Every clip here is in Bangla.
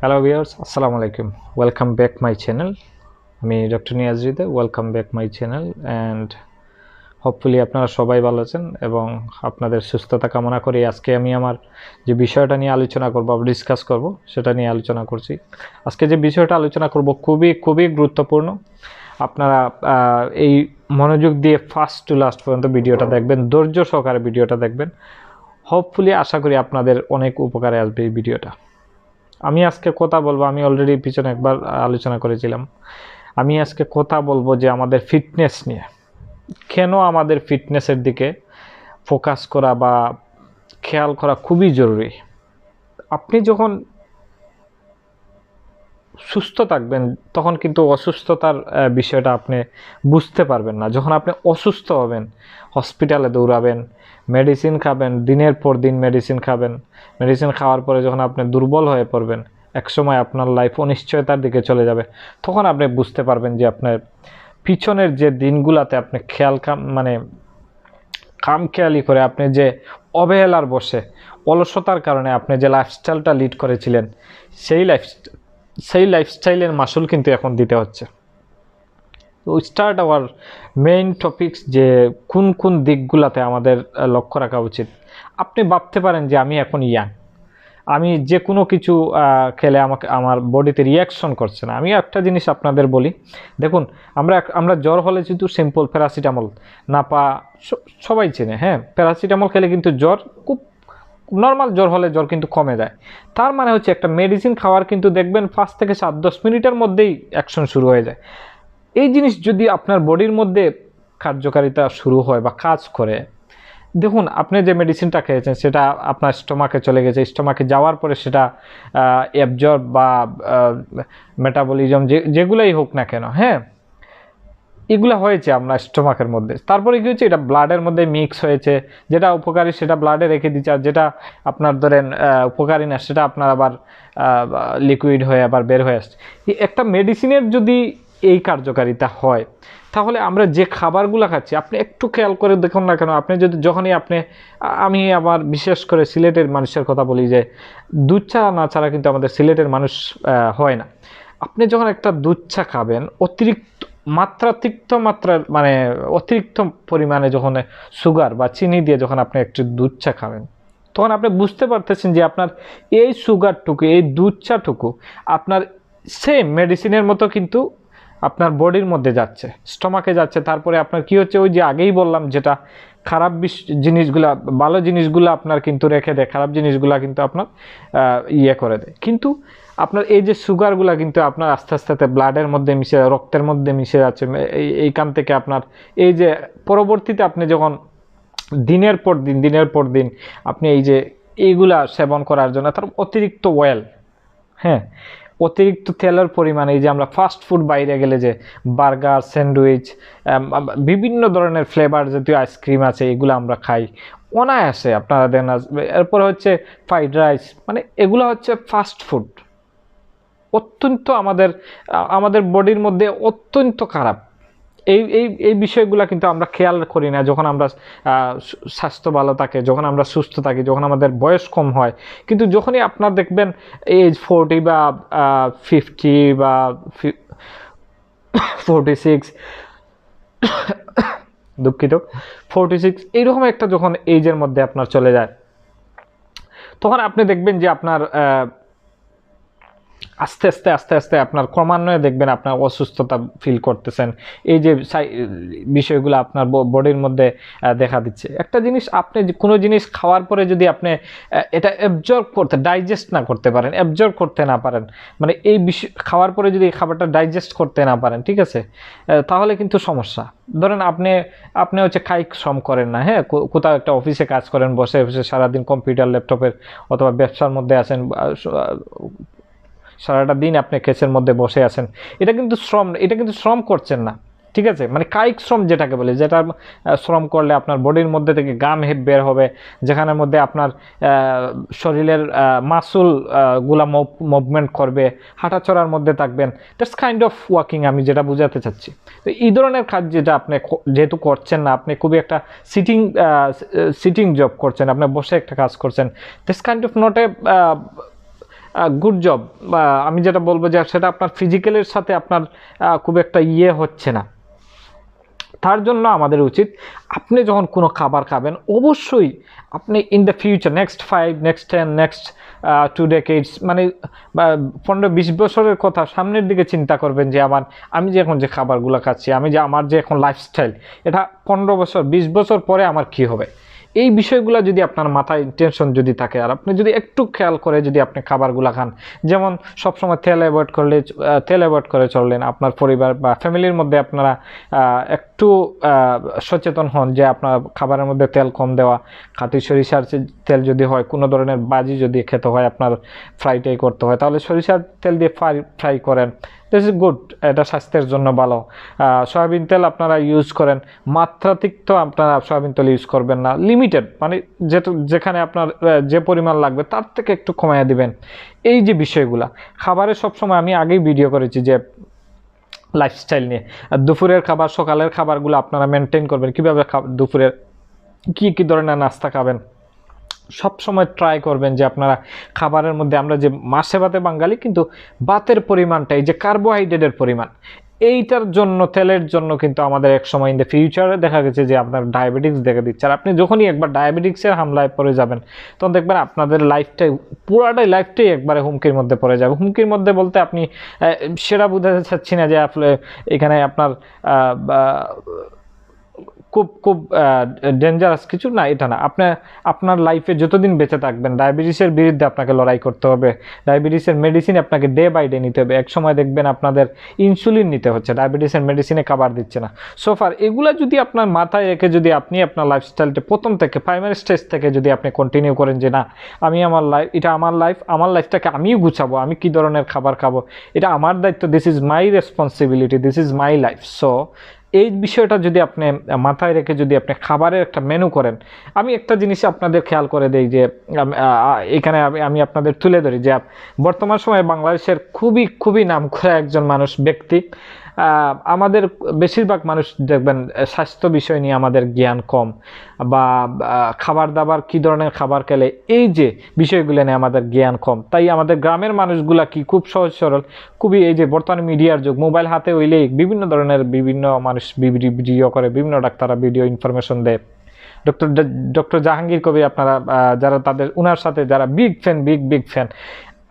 হ্যালো ভিউয়ার্স আসসালামু আলাইকুম ওয়েলকাম ব্যাক মাই চ্যানেল আমি doctor Niaz Hridoy welcome back my channel and hopefully আপনারা সবাই ভালো আছেন এবং আপনাদের সুস্থতা কামনা করি। আজকে আমি আমার যে বিষয়টা নিয়ে আলোচনা করব ডিসকাস করব, সেটা নিয়ে আলোচনা করছি। আজকে যে বিষয়টা আলোচনা করব খুবই খুবই গুরুত্বপূর্ণ। আপনারা এই মনোযোগ দিয়ে ফার্স্ট টু লাস্ট পর্যন্ত ভিডিওটা দেখবেন, ধৈর্য সহকারে ভিডিওটা দেখবেন। হোপফুলি আশা করি আপনাদের অনেক উপকারে আসবে এই ভিডিওটা। আমি আজকে কথা বলব, আমি অলরেডি পিছনে একবার আলোচনা করেছিলাম। আমি আজকে কথা বলব যে আমাদের ফিটনেস নিয়ে। কেন আমাদের ফিটনেসের দিকে ফোকাস করা বা খেয়াল করা খুবই জরুরি? আপনি যখন সুস্থ থাকবেন, তখন কিন্তু অসুস্থতার বিষয়টা আপনি বুঝতে পারবেন না। যখন আপনি অসুস্থ হবেন, হসপিটালে দৌড়াবেন মেডিসিন খাবেন, দিনের পর দিন মেডিসিন খাবেন মেডিসিন খাওয়ার পরে যখন আপনি দুর্বল হয়ে পড়বেন, একসময় আপনার লাইফ অনিশ্চয়তার দিকে চলে যাবে, তখন আপনি বুঝতে পারবেন যে আপনার পিছনের যে দিনগুলাতে আপনি খেয়াল কাম মানে কাম খেয়ালি করে আপনি যে অবহেলার বসে, অলসতার কারণে আপনি যে লাইফস্টাইলটা লিড করেছিলেন, সেই লাইফ সেই লাইফস্টাইলের মাসুল কিন্তু এখন দিতে হচ্ছে। তো স্টার্ট আওয়ার মেইন টপিকস যে কোন কোন দিকগুলোতে আমাদের লক্ষ্য রাখা উচিত। আপনি ভাবতে পারেন যে আমি এখন ইয়াং আমি যে কোনো কিছু খেলে আমাকে, আমার বডিতে রিয়াকশন করছে না। আমি একটা জিনিস আপনাদের বলি। দেখুন, আমরা আমরা জ্বর হলে কিন্তু সিম্পল প্যারাসিটামল না পা সবাই চেনে হ্যাঁ? প্যারাসিটামল খেলে কিন্তু জ্বর খুব নর্মাল জ্বর হলে জ্বর কিন্তু কমে যায়। তার মানে হচ্ছে একটা মেডিসিন খাওয়ার কিন্তু দেখবেন পাঁচ থেকে সাত, দশ মিনিটের মধ্যেই অ্যাকশন শুরু হয়ে যায়। এই জিনিস যদি আপনার বডির মধ্যে কার্যকারিতা শুরু হয় বা কাজ করে, দেখুন আপনি যে মেডিসিনটা খেয়েছেন, সেটা আপনার স্টোমাকে চলে গেছে স্টোমাকে যাওয়ার পরে সেটা অ্যাবজর্ব বা মেটাবলিজম যে, যেগুলোই হোক না কেন হ্যাঁ? এগুলো হয়েছে আপনার স্টোমাকের মধ্যে। তারপরে কী হচ্ছে এটা ব্লাডের মধ্যে মিক্স হয়েছে। যেটা উপকারী সেটা ব্লাডে রেখে দিচ্ছে। আর যেটা আপনার ধরেন উপকারী না, সেটা আপনার আবার লিকুইড হয়ে আবার বের হয়ে আসছে। একটা মেডিসিনের যদি এই কার্যকারিতা হয়, তাহলে আমরা যে খাবারগুলো খাচ্ছি, আপনি একটু খেয়াল করে দেখুন না কেন, আপনি যদি যখনই আপনি আমি আবার বিশেষ করে সিলেটের মানুষের কথা বলি যে, দুধ চা না ছাড়া কিন্তু আমাদের সিলেটের মানুষ হয় না। আপনি যখন একটা দুধ চা খাবেন, অতিরিক্ত মাত্রাতিরিক্ত মাত্রার মানে অতিরিক্ত পরিমাণে যখন সুগার বা চিনি দিয়ে যখন আপনি একটু দুধ চা খাবেন, তখন আপনি বুঝতে পারতেছেন যে আপনার এই সুগারটুকু এই দুধ চাটুকু আপনার সেম মেডিসিনের মতো কিন্তু আপনার বডির মধ্যে যাচ্ছে স্টমাকে যাচ্ছে। তারপরে আপনার কি হচ্ছে? ওই যে আগেই বললাম যেটা খারাপ বিষ, জিনিসগুলা, ভালো জিনিসগুলো আপনার কিন্তু রেখে দেয়, খারাপ জিনিসগুলা কিন্তু আপনার ইয়ে করে দেয়। কিন্তু আপনার এই যে সুগারগুলা কিন্তু আপনার আস্তে আস্তে ব্লাডের মধ্যে মিশে রক্তের মধ্যে মিশে যাচ্ছে এই, এইখান থেকে আপনার এই যে পরবর্তীতে আপনি যখন দিনের পর দিন, দিনের পর দিন আপনি এই যে এইগুলা সেবন করার জন্য, তার অতিরিক্ত অয়েল হ্যাঁ অতিরিক্ত তেলের পরিমাণ, এই যে আমরা ফাস্ট ফুড বাইরে গেলে যে বার্গার স্যান্ডউইচ বিভিন্ন ধরনের ফ্লেভার জাতীয় আইসক্রিম আছে, এগুলো আমরা খাই। অনায়াসে আপনারা দেন এরপর হচ্ছে ফ্রাইড রাইস মানে এগুলো হচ্ছে ফাস্ট ফুড অত্যন্ত আমাদের আমাদের বডির মধ্যে অত্যন্ত খারাপ। এই এই এই বিষয়গুলো কিন্তু আমরা খেয়াল করি না যখন আমরা স্বাস্থ্য ভালো থাকে, যখন আমরা সুস্থ থাকি, যখন আমাদের বয়স কম হয়। কিন্তু যখনই আপনার দেখবেন এজ ফোরটি বা ফিফটি বা ফোরটি সিক্স দুঃখিত ফোরটি সিক্স এইরকম একটা যখন এইজের মধ্যে আপনার চলে যায়, তখন আপনি দেখবেন যে আপনার আস্তে আস্তে আস্তে আস্তে আপনার ক্রমান্বয়ে দেখবেন আপনার অসুস্থতা ফিল করতেছেন। এই যে বিষয়গুলো আপনার বডির মধ্যে দেখা দিচ্ছে। একটা জিনিস আপনি কোনো জিনিস খাওয়ার পরে যদি আপনি এটা অ্যাবজর্ব করতে ডাইজেস্ট না করতে পারেন অ্যাবজর্ব করতে না পারেন মানে এই খাওয়ার পরে যদি খাবারটা ডাইজেস্ট করতে না পারেন, ঠিক আছে? তাহলে কিন্তু সমস্যা। ধরেন আপনি আপনি হচ্ছে কায়িক শ্রম করেন না হ্যাঁ? কোথাও একটা অফিসে কাজ করেন, বসে বসে সারাদিন কম্পিউটার ল্যাপটপের অথবা ব্যবসার মধ্যে আছেন সারাটা দিন আপনি কেসের মধ্যে বসে আছেন। এটা কিন্তু শ্রম, এটা কিন্তু শ্রম করছেন না, ঠিক আছে? মানে কায়িক শ্রম যেটাকে বলে, যেটা শ্রম করলে আপনার বডির মধ্যে থেকে গাম হেপ বের হবে, যেখানের মধ্যে আপনার শরীরের মাসুলগুলা মুভমেন্ট করবে হাঁটাচড়ার মধ্যে থাকবেন। দ্যাটস কাইন্ড অফ ওয়াকিং আমি যেটা বোঝাতে চাচ্ছি। তো এই ধরনের কাজ যেটা আপনি যেহেতু করছেন না, আপনি খুবই একটা সিটিং সিটিং জব করছেন, আপনি বসে একটা কাজ করছেন। This kind of not a good job আমি যেটা বলব যে সেটা আপনার ফিজিক্যালের সাথে আপনার খুব একটা ইয়ে হচ্ছে না। তার জন্য আমাদের উচিত আপনি যখন কোনো খাবার খাবেন, অবশ্যই আপনি in the future next five next ten next two decades মানে পনেরো, বিশ বছরের কথা সামনের দিকে চিন্তা করবেন যে আমার, আমি যে এখন যে খাবারগুলো খাচ্ছি, আমি যে আমার যে এখন লাইফস্টাইল এটা পনেরো বছর, বিশ বছর পরে আমার কি হবে? এই বিষয়গুলো যদি আপনার মাথায় টেনশন যদি থাকে, আর আপনি যদি একটু খেয়াল করে যদি আপনি খাবারগুলো খান, যেমন সবসময় তেল অ্যাভয়েড করলে তেল অ্যাভয়েড করে চললেন আপনার পরিবার বা ফ্যামিলির মধ্যে আপনারা একটু সচেতন হন যে আপনার খাবারের মধ্যে তেল কম দেওয়া, খাঁটি সরিষার তেল যদি হয়, কোনো ধরনের বাজি যদি খেতে হয়, আপনার ফ্রাইটাই করতে হয়, তাহলে সরিষার তেল দিয়ে ফ্রাই ফ্রাই করেন। দিস ইজ গুড এটা স্বাস্থ্যের জন্য ভালো। সয়াবিন তেল আপনারা ইউজ করেন। মাত্রাতিক তো আপনারা সয়াবিন তেল ইউজ করবেন না। লিমিটেড মানে যেটা যেখানে আপনার যে পরিমাণ লাগবে তার থেকে একটু কমাইয়া দিবেন। এই যে বিষয়গুলা খাবারের সবসময় আমি আগেই ভিডিও করেছি যে লাইফস্টাইল নিয়ে। দুপুরের খাবার, সকালের খাবারগুলো আপনারা মেনটেন করবেন। কীভাবে দুপুরের কী কী ধরনের নাস্তা খাবেন? সব সময় ট্রাই করবেন যে আপনারা খাবারের মধ্যে আমরা যে মাসে ভাতে বাঙালি, কিন্তু বাতের পরিমাণটা, এই যে কার্বোহাইড্রেটের পরিমাণ, এইটার জন্য, তেলের জন্য কিন্তু আমাদের এক সময় ইন দ্য ফিউচারে দেখা গেছে যে আপনার ডায়াবেটিক্স দেখে দিচ্ছে। আর আপনি যখনই একবার ডায়াবেটিক্সের হামলায় পড়ে যাবেন, তখন দেখবেন আপনাদের লাইফটাই পুরাটাই লাইফটাই একবারে হুমকির মধ্যে পড়ে যাবে। হুমকির মধ্যে বলতে আপনি সেটা বোঝাতে চাচ্ছি না যে আসলে এখানে আপনার খুব খুব ডেঞ্জারাস কিছু না, এটা না। আপনার আপনার লাইফে যতদিন বেঁচে থাকবেন ডায়াবেটিসের বিরুদ্ধে আপনাকে লড়াই করতে হবে। ডায়াবেটিসের মেডিসিন আপনাকে ডে বাই ডে নিতে হবে। এক সময় দেখবেন আপনাদের ইনসুলিন নিতে হচ্ছে। ডায়াবেটিসের মেডিসিনে খাবার দিচ্ছে না। সোফার এগুলো যদি আপনার মাথায় রেখে যদি আপনি আপনার লাইফস্টাইলটা প্রথম থেকে প্রাইমারি স্টেজ থেকে যদি আপনি কন্টিনিউ করেন যে, না, আমি আমার লাইফ এটা আমার লাইফ আমার লাইফটাকে আমিও গুছাবো, আমি কি ধরনের খাবার খাব? এটা আমার দায়িত্ব। This is my responsibility this is my life so এই বিষয়টা যদি আপনি মাথায় রেখে যদি আপনি খাবারের একটা মেনু করেন, আমি একটা জিনিস আপনাদের খেয়াল করে দেই যে এখানে আমি আপনাদের তুলে ধরি যে বর্তমান সময়ে বাংলাদেশের খুবই খুবই নাম করা একজন মানুষ ব্যক্তি। আমাদের বেশিরভাগ মানুষ দেখবেন স্বাস্থ্য বিষয় নিয়ে আমাদের জ্ঞান কম বা খাবার দাবার কী ধরনের খাবার খেলে, এই যে বিষয়গুলো নিয়ে আমাদের জ্ঞান কম। তাই আমাদের গ্রামের মানুষগুলা কি খুব সহজ সরল, খুবই এই যে বর্তমানে মিডিয়ার যুগ, মোবাইল হাতে হইলেই বিভিন্ন ধরনের বিভিন্ন মানুষ ভিডিও করে, বিভিন্ন ডাক্তাররা ভিডিও ইনফরমেশন দেয়। ডক্টর ডক্টর জাহাঙ্গীর কবি আপনারা যারা তাদের, উনার সাথে যারা big fan, big big fan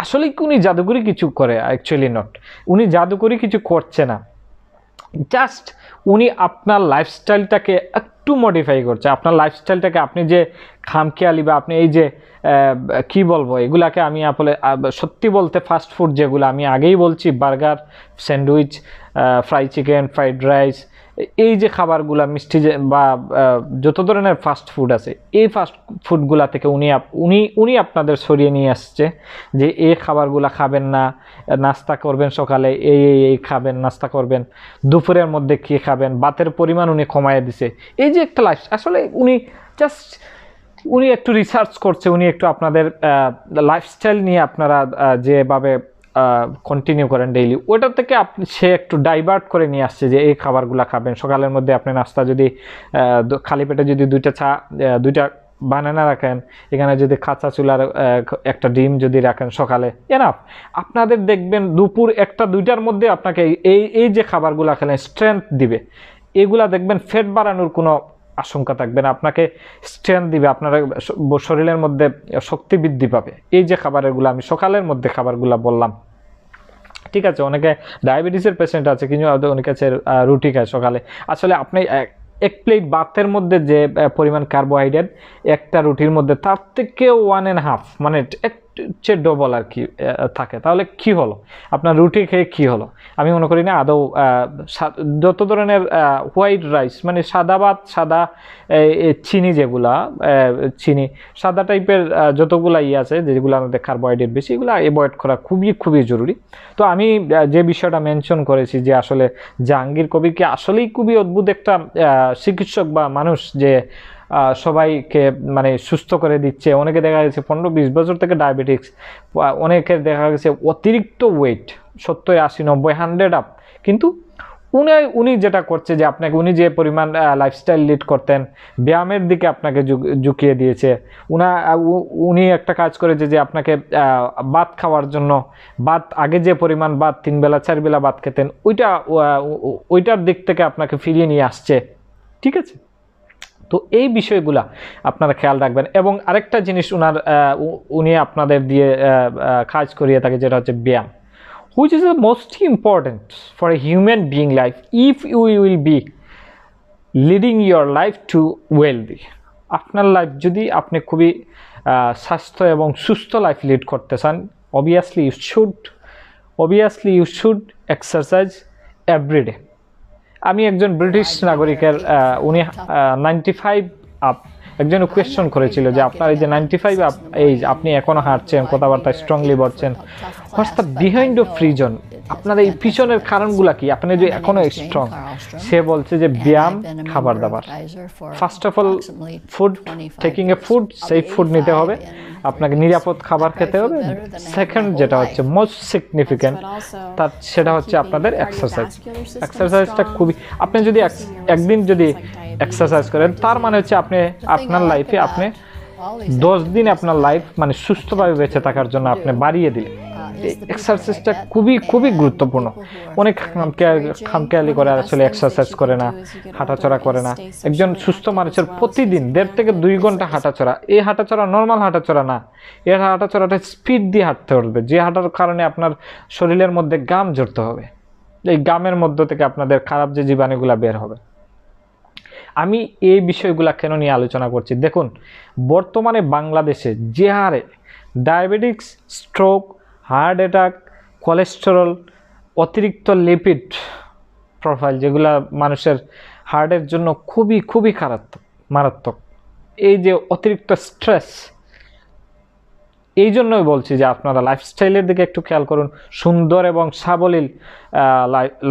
আসলে কি উনি জাদুকরি কিছু করে? অ্যাকচুয়ালি নট উনি জাদুকরি কিছু করছে না। জাস্ট উনি আপনার লাইফস্টাইলটাকে একটু মডিফাই করছে। আপনার লাইফস্টাইলটাকে আপনি যে খামখেয়ালি বা আপনি এই যে কি বলব, এগুলাকে আমি আসলে সত্যি বলতে ফাস্ট ফুড যেগুলো আমি আগেই বলছি, burger, sandwich fry chicken, fried rice, এই যে খাবারগুলা মিষ্টি বা যত ধরনের ফাস্ট ফুড আছে, এই ফাস্ট ফুডগুলা থেকে উনি উনি উনি আপনাদের সরিয়ে নিয়ে আসছে যে এই খাবারগুলা খাবেন না, নাস্তা করবেন সকালে, এই এই এই খাবেন, নাস্তা করবেন, দুপুরের মধ্যে কী খাবেন, ভাতের পরিমাণ উনি কমায় দিছে। এই যে একটা লাইফ আসলে উনি জাস্ট উনি একটু রিসার্চ করছে, উনি একটু আপনাদের লাইফস্টাইল নিয়ে আপনারা যেভাবে কন্টিনিউ করেন ডেইলি ওটা থেকে আপনি সে একটু ডাইভার্ট করে নিয়ে আসছে যে এই খাবারগুলো খাবেন। সকালের মধ্যে আপনি নাস্তা যদি খালি পেটে যদি দুইটা চা দুইটা বানানা রাখেন, এখানে যদি কাঁচা চুলার একটা ডিম যদি রাখেন সকালে এনাফ আপনাদের দেখবেন দুপুর একটা, দুইটার মধ্যে আপনাকে এই এই যে খাবারগুলো খেলেন স্ট্রেংথ দিবে। এগুলা দেখবেন ফ্যাট বাড়ানোর কোনো আশঙ্কা থাকবে না আপনাকে স্ট্রেংথ দিবে, আপনার শরীরের মধ্যে শক্তি বৃদ্ধি পাবে। এই যে খাবারগুলো আমি সকালের মধ্যে খাবারগুলো বললাম। ঠিক আছে, অনেকে ডায়াবেটিসের পেশেন্ট আছে, কিন্তু অনেকে আছে রুটি খায় সকালে। আসলে আপনি এক- প্লেট ভাতের মধ্যে যে পরিমাণ কার্বোহাইড্রেট একটা রুটির মধ্যে, তার থেকে ওয়ান অ্যান্ড হাফ মানে এক চেয়ে ডবল আর কি থাকে। তাহলে কি হলো? আপনার রুটি খেয়ে কি হলো? আমি মনে করি না আদৌ যত ধরনের হোয়াইট রাইস মানে সাদা ভাত, সাদা চিনি যেগুলা চিনি, সাদা টাইপের যতগুলা ইয়ে আছে, যেগুলো আমাদের কার্বোহাইড্রেট বেশি, এগুলো অ্যাভয়েড করা খুবই খুবই জরুরি। তো আমি যে বিষয়টা মেনশন করেছি যে আসলে জাহাঙ্গীর কবির কি আসলেই খুবই অদ্ভুত একটা চিকিৎসক বা মানুষ যে সবাইকে মানে সুস্থ করে দিচ্ছে। অনেকে দেখা গেছে পনেরো বিশ বছর থেকে ডায়াবেটিক্স অনেকের দেখা গেছে অতিরিক্ত ওয়েট সত্তর, আশি, নব্বই হান্ড্রেড আপ কিন্তু উনি উনি যেটা করছে যে আপনাকে, উনি যে পরিমাণ লাইফস্টাইল লিড করতেন, ব্যায়ামের দিকে আপনাকে ঝুঁক- ঝুঁকিয়ে দিয়েছে। উনা উনি একটা কাজ করেছে যে আপনাকে ভাত খাওয়ার জন্য, ভাত, আগে যে পরিমাণ ভাত, তিন বেলা, চার বেলা খেতেন, ওইটা ওইটার দিক থেকে আপনাকে ফিরিয়ে নিয়ে আসছে। ঠিক আছে? তো এই বিষয়গুলা আপনারা খেয়াল রাখবেন। এবং আরেকটা জিনিস উনার উনি আপনাদের দিয়ে কাজ করিয়ে থাকে যেটা হচ্ছে ব্যায়াম। Which is the most important for a human being life if you will be leading your life to wealthy আপনার লাইফ যদি আপনি খুবই স্বাস্থ্য এবং সুস্থ লাইফ লিড করতে চান obviously you should obviously you should exercise every day আমি একজন ব্রিটিশ নাগরিকের উনি নাইনটি ফাইভ আপ একজন কোয়েশ্চন করেছিল যে আপনার এই যে নাইনটি ফাইভ এই আপনি এখনও হাঁটছেন, কথাবার্তা স্ট্রংলি বলছেন। What's the behind of reason আপনার এই পিছনের কারণগুলা কি? আপনি যে এখনও স্ট্রং সে বলছে যে ব্যায়াম, খাবার দাবার। First of all food taking a food সেই ফুড নিতে হবে। আপনাকে নিরাপদ খাবার খেতে হবে। সেকেন্ড যেটা হচ্ছে মোস্ট সিগনিফিক্যান্ট তার সেটা হচ্ছে আপনাদের এক্সারসাইজ এক্সারসাইজটা খুবই আপনি যদি এক- একদিন যদি এক্সারসাইজ করেন। তার মানে হচ্ছে আপনি আপনার লাইফে আপনি দশ দিন আপনার লাইফ মানে সুস্থভাবে বেঁচে থাকার জন্য আপনি বাড়িয়ে দিলেন। এই এক্সারসাইজটা খুবই খুবই গুরুত্বপূর্ণ। অনেক খামখেয়া- খামখেয়ালি করে আসলে এক্সারসাইজ করে না। হাঁটাচড়া করে না। একজন সুস্থ মানুষের প্রতিদিন দেড় থেকে দুই ঘণ্টা হাঁটাচড়া। এই হাঁটাচড়া নর্মাল হাঁটাচড়া না। এর হাঁটাচড়াটা স্পিড দিয়ে হাঁটতে হবে। যে হাঁটার কারণে আপনার শরীরের মধ্যে গাম জড়তে হবে। এই গামের মধ্য থেকে আপনাদের খারাপ যে জীবাণুগুলো বের হবে। আমি এই বিষয়গুলো কেন নিয়ে আলোচনা করছি? দেখুন, বর্তমানে বাংলাদেশে যে হারে diabetics, stroke, heart attack, cholesterol, অতিরিক্ত লিপিড প্রোফাইল যেগুলা মানুষের হার্টের জন্য খুবই খুবই খারাপ, মারাত্মক, এই যে অতিরিক্ত স্ট্রেস, এই জন্যই বলছি যে আপনারা লাইফস্টাইলের দিকে একটু খেয়াল করুন, সুন্দর এবং সাবলীল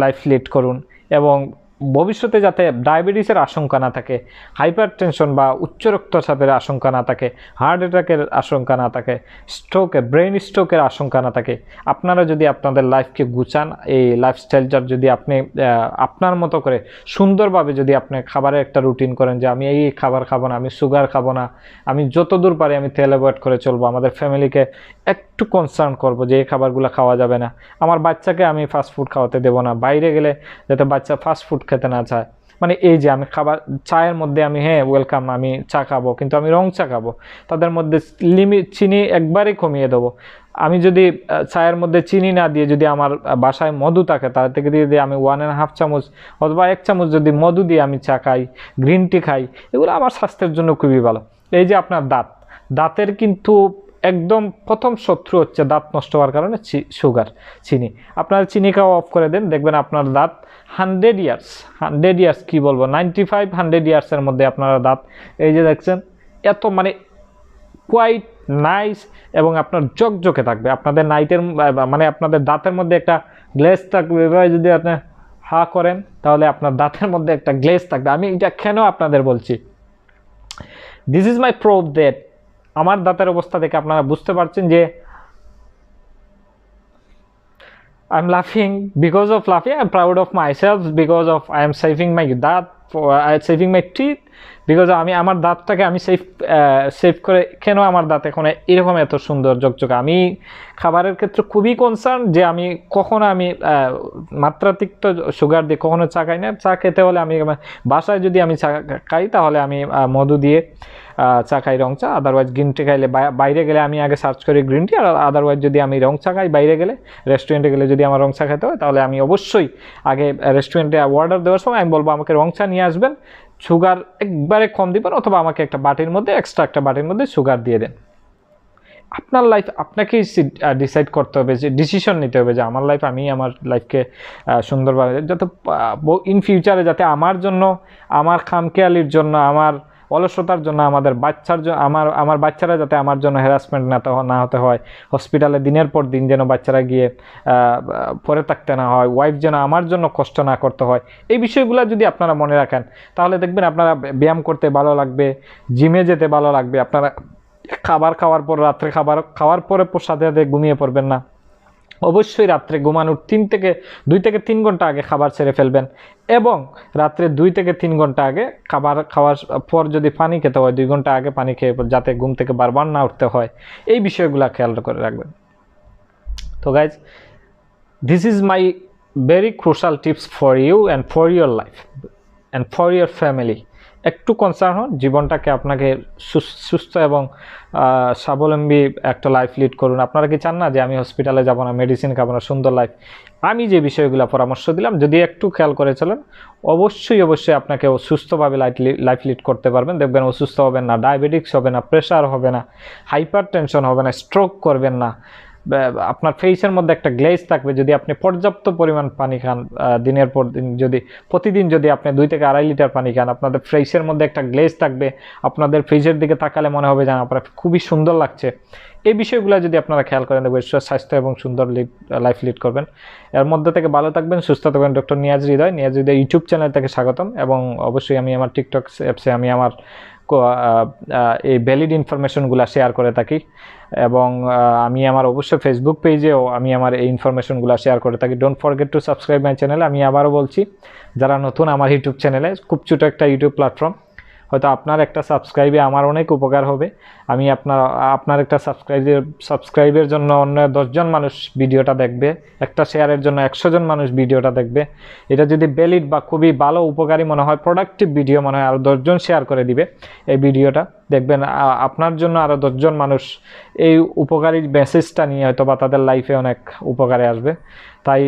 লাইফ লিড করুন এবং ভবিষ্যতে যাতে ডায়াবেটিসের আশঙ্কা না থাকে হাইপার টেনশন বা উচ্চ রক্তচাপের আশঙ্কা না থাকে, হার্ট অ্যাটাকের আশঙ্কা না থাকে, স্ট্রোকে ব্রেন স্ট্রোকের আশঙ্কা না থাকে, আপনারা যদি আপনাদের লাইফকে গুছান, এই লাইফস্টাইলটার যদি আপনি আপনার মতো করে সুন্দরভাবে যদি আপনি খাবারের একটা রুটিন করেন যে আমি এই খাবার খাব না, আমি সুগার খাব না, আমি যতদূর পারি আমি তেল অ্যাভয়েড করে চলবো, আমাদের ফ্যামিলিকে একটু কনসার্ন করব যে এই খাবারগুলো খাওয়া যাবে না, আমার বাচ্চাকে আমি ফাস্ট ফুড খাওয়াতে দেবো না, বাইরে গেলে যাতে বাচ্চা ফাস্ট ফুড খেতে না চায়। মানে এই যে আমি খাবার, চায়ের মধ্যে আমি হ্যাঁ ওয়েলকাম আমি চা খাব, কিন্তু আমি রং চা খাব। তাদের মধ্যে লিমিট চিনি একবারে কমিয়ে দেবো। আমি যদি চায়ের মধ্যে চিনি না দিয়ে যদি আমার বাসায় মধু থাকে, তার থেকে দিয়ে দিয়ে আমি ওয়ান অ্যান্ড হাফ চামচ, অথবা এক চামচ যদি মধু দিয়ে আমি চা খাই গ্রিন টি খাই, এগুলো আমার স্বাস্থ্যের জন্য খুবই ভালো। এই যে আপনার দাঁত, দাঁতের কিন্তু একদম প্রথম শত্রু হচ্ছে দাঁত নষ্ট হওয়ার কারণে সুগার, চিনি। আপনারা চিনি খাওয়া অফ করে দেন, দেখবেন আপনার দাঁত হান্ড্রেড ইয়ার্স হান্ড্রেড ইয়ার্স কী বলব নাইনটি ফাইভ হান্ড্রেড ইয়ার্সের মধ্যে আপনারা দাঁত, এই যে দেখছেন, এত মানে কোয়াইট নাইস এবং আপনার জকজকে থাকবে। আপনাদের নাইটের মানে আপনাদের দাঁতের মধ্যে একটা গ্লেজ থাকবে, এভাবে যদি আপনি হা করেন, তাহলে আপনার দাঁতের মধ্যে একটা গ্লেজ থাকবে। আমি এটা কেন আপনাদের বলছি? This is my proof that আমার দাঁতের অবস্থা দেখে আপনারা বুঝতে পারছেন যে I'm laughing because of laughing. Proud of myself because of I am saving my দাঁত for I saving my teeth because আমি আমার দাঁতটাকে আমি সেভ সেভ করে কেন আমার দাঁত এখন এরকম এত সুন্দর জকজকে আমি খাবারের ক্ষেত্রে খুবই কনসার্ন যে আমি কখনো আমি আহ, মাত্রাতিরিক্ত সুগার দিয়ে কখনো চা খাই না চা খেতে হলে আমি বাসায় যদি আমি চা খাই তাহলে আমি মধু দিয়ে চা খাই রং চা আদারওয়াইজ গ্রিন টি খাইলে বাই- বাইরে গেলে আমি আগে সার্চ করি গ্রিন টি আর আদারওয়াইজ যদি আমি রং চা খাই বাইরে গেলে রেস্টুরেন্টে গেলে যদি আমার রং চা খেতে হয়, তাহলে আমি অবশ্যই আগে রেস্টুরেন্টে অর্ডার দেওয়ার সময় আমি বলব, আমাকে রং চা নিয়ে আসবেন সুগার একবারে কম দিবেন, অথবা আমাকে একটা বাটির মধ্যে এক্সট্রা একটা বাটির মধ্যে সুগার দিয়ে দেন। আপনার লাইফ আপনাকেই ডিসাইড করতে হবে যে ডিসিশন নিতে হবে যে, আমার লাইফ আমি আমার লাইফকে সুন্দরভাবে, যাতে ইন ফিউচারে যাতে আমার জন্য, আমার খামখেয়ালির জন্য, আমার অলসতার জন্য, আমাদের বাচ্চার জন্য আমার আমার বাচ্চারা যাতে আমার জন্য হ্যারাসমেন্ট না না হতে হয় হসপিটালে দিনের পর দিন যেন বাচ্চারা গিয়ে পরে থাকতে না হয় ওয়াইফ যেন আমার জন্য কষ্ট না করতে হয়, এই বিষয়গুলো যদি আপনারা মনে রাখেন, তাহলে দেখবেন আপনারা ব্যায়াম করতে ভালো লাগবে জিমে যেতে ভালো লাগবে, আপনারা খাবার খাওয়ার পর, রাত্রে খাবার, খাওয়ার পরে সাথে সাথে ঘুমিয়ে পড়বেন না। অবশ্যই রাত্রে ঘুমানোর তিন থেকে, দুই থেকে তিন ঘণ্টা আগে খাবার ছেড়ে ফেলবেন। এবং রাত্রে দুই থেকে তিন ঘণ্টা আগে খাবার খাওয়ার পর যদি পানি খেতে হয়, দুই ঘণ্টা আগে পানি খেয়ে যাতে ঘুম থেকে বারবার না উঠতে হয়, এই বিষয়গুলো খেয়াল করে রাখবেন। তো guys this is my very crucial tips for you and for your life and for your family একটু কনসার্ন হন, জীবনটাকে আপনাকে সুস- সুস্থ এবং স্বাবলম্বী একটা লাইফ লিড করুন। আপনারা কি চান না যে আমি হসপিটালে যাব না মেডিসিন খাব না, সুন্দর লাইফ আমি যে বিষয়গুলো পরামর্শ দিলাম, যদি একটু খেয়াল করে চলেন, অবশ্যই অবশ্যই আপনাকে সুস্থভাবে লাইফ লাইফ লিড করতে পারবেন। দেখবেন অসুস্থ হবেন না ডায়াবেটিক্স হবে না প্রেশার হবে না হাইপার টেনশন হবে না স্ট্রোক করবেন না। আপনার ফেসের মধ্যে একটা গ্লেজ থাকবে, যদি আপনি পর্যাপ্ত পরিমাণ পানি খান দিনের পর দিন, যদি প্রতিদিন যদি আপনি দুই থেকে আড়াই লিটার পানি খান, আপনাদের ফেসের মধ্যে একটা গ্লেজ থাকবে, আপনাদের ফেসের দিকে তাকালে মনে হবে যেন আপনার খুবই সুন্দর লাগছে। এই বিষয়গুলো যদি আপনারা খেয়াল করেন, দেখবেন স্বাস্থ্য এবং সুন্দর লিড লাইফ লিড করবেন। এর মধ্যে থেকে ভালো থাকবেন, সুস্থ থাকবেন। Doctor Niaz Hridoy Niaz Hridoy YouTube channel থেকে স্বাগতম এবং অবশ্যই আমি আমার টিকটক অ্যাপসে আমি আমার এই ভ্যালিড ইনফরমেশনগুলো শেয়ার করে থাকি। এবং আমি আমার অবশ্যই ফেসবুক পেজেও আমি আমার এই ইনফরমেশনগুলো শেয়ার করে থাকি। Don't forget to subscribe my channel আমি আবারও বলছি, যারা নতুন আমার ইউটিউব চ্যানেলে খুব ছোটো একটা ইউটিউব প্ল্যাটফর্ম হয়তো আপনার একটা সাবস্ক্রাইবে আমার অনেক উপকার হবে। আমি আপনার আপনার একটা সাবস্ক্রাইবের সাবস্ক্রাইবের জন্য অন্য দশজন মানুষ ভিডিওটা দেখবে, একটা শেয়ারের জন্য একশো জন মানুষ ভিডিওটা দেখবে। এটা যদি ভ্যালিড বা খুবই ভালো উপকারী মনে হয় প্রোডাক্টিভ ভিডিও মনে হয় আরও দশজন শেয়ার করে দিবে এই ভিডিওটা দেখবেন আপনার জন্য আরও দশজন মানুষ এই উপকারী মেসেজটা নিয়ে হয়তো বা তাদের লাইফে অনেক উপকারে আসবে। তাই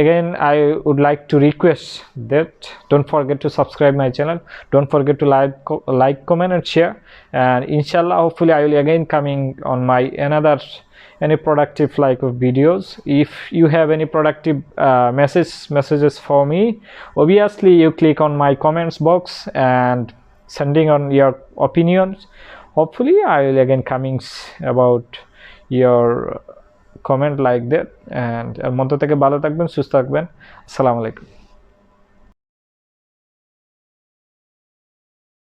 again I would like to request that don't forget to subscribe my channel don't forget to like like comment and share and ইনশাল্লাহ hopefully I will again coming on my another any productive like videos if you have any productive message messages for me obviously you click on my comments box and sending on your opinions hopefully i will again coming about your comment like that and এর মধ্য থেকে ভালো থাকবেন সুস্থ থাকবেন আসসালামু আলাইকুম